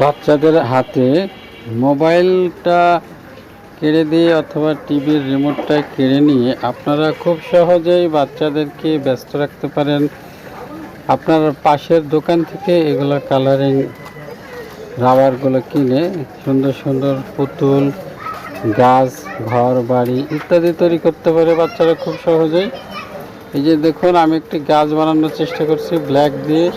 বাচ্চাদের হাতে মোবাইলটা কেড়ে দিয়ে অথবা টিভির রিমোটটা কেড়ে নিয়ে আপনারা খুব সহজেই বাচ্চাদেরকে ব্যস্ত রাখতে পারেন। আপনার পাশের দোকান থেকে এগুলো কালারিং রাবারগুলো কিনে সুন্দর সুন্দর পুতুল, গাছ, ঘর, বাড়ি ইত্যাদি তৈরি করতে পারে বাচ্চারা খুব সহজেই। এই যে দেখুন, আমি একটি গাছ বানানোর চেষ্টা করছি ব্ল্যাক দিয়ে।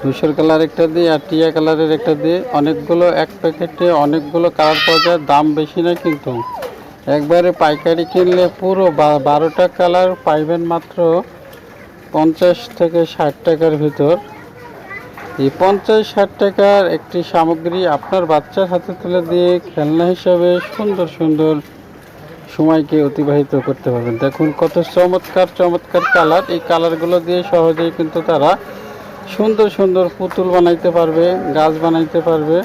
ধূসর কালার একটা দিয়ে আর টিয়া কালারের একটা দিয়ে অনেকগুলো এক প্যাকেটে অনেকগুলো কালার পাওয়া যায়, দাম বেশি না কিন্তু। একবারে পাইকারি কিনলে পুরো বারোটা কালার পাইবেন মাত্র পঞ্চাশ থেকে ষাট টাকার ভিতর। এই পঞ্চাশ ষাট টাকার একটি সামগ্রী আপনার বাচ্চার হাতে তুলে দিয়ে খেলনা হিসাবে সুন্দর সুন্দর সময়কে অতিবাহিত করতে পারবেন। দেখুন কত চমৎকার চমৎকার কালার। এই কালারগুলো দিয়ে সহজেই কিন্তু তারা সুন্দর সুন্দর পুতুল বানাইতে পারবে, গাছ বানাইতে পারবে,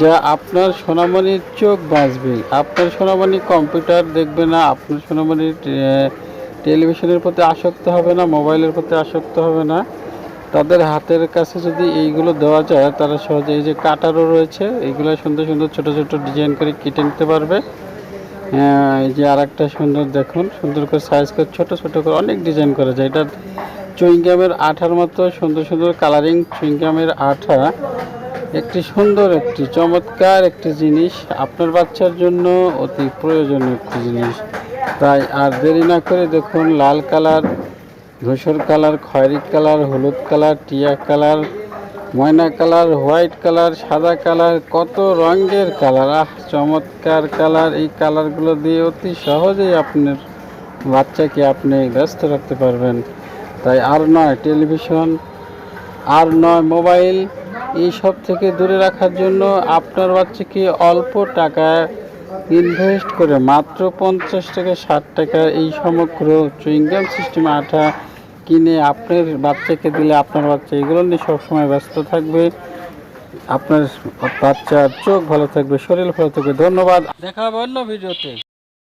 যা আপনার সোনামণির চোখ বাঁচবে। আপনার সোনামণি কম্পিউটার দেখবে না, আপনার সোনামণি টেলিভিশনের প্রতি আসক্ত হবে না, মোবাইলের প্রতি আসক্ত হবে না। তাদের হাতের কাছে যদি এইগুলো দেওয়া যায়, তারা সহজে এই যে কাটারও রয়েছে, এইগুলো সুন্দর সুন্দর ছোট ছোট ডিজাইন করে কেটে নিতে পারবে। এই যে আর একটা সুন্দর দেখুন, সুন্দর করে সাইজ করে, ছোট ছোট করে অনেক ডিজাইন করা যায়। এটা চুইংগামের আঠার মতো সুন্দর সুন্দর কালারিং চুইংগামের আঠা। একটি সুন্দর, একটি চমৎকার, একটি জিনিস আপনার বাচ্চার জন্য অতি প্রয়োজনীয় একটি জিনিস। তাই আর দেরি না করে দেখুন, লাল কালার, ধূসর কালার, খয়েরি কালার, হলুদ কালার, টিয়া কালার, ময়না কালার, হোয়াইট কালার, সাদা কালার, কত রঙের কালার। আহ, চমৎকার কালার। এই কালারগুলো দিয়ে অতি সহজেই আপনার বাচ্চাকে আপনি ব্যস্ত রাখতে পারবেন। তাই আর নয় টেলিভিশন আর নয় মোবাইল এইসব থেকে দূরে রাখার জন্য আপনার বাচ্চাকে অল্প টাকা ইনভেস্ট করে মাত্র পঞ্চাশ থেকে ষাট টাকা এই সমগ্র চুইংগাম সিস্টেম আঠা কিনে আপনার বাচ্চাকে দিলে আপনার বাচ্চা এগুলো নিয়ে সবসময় ব্যস্ত থাকবে। আপনার বাচ্চার চোখ ভালো থাকবে, শরীর ভালো থাকবে। ধন্যবাদ। দেখা হবে অন্য ভিডিওতে।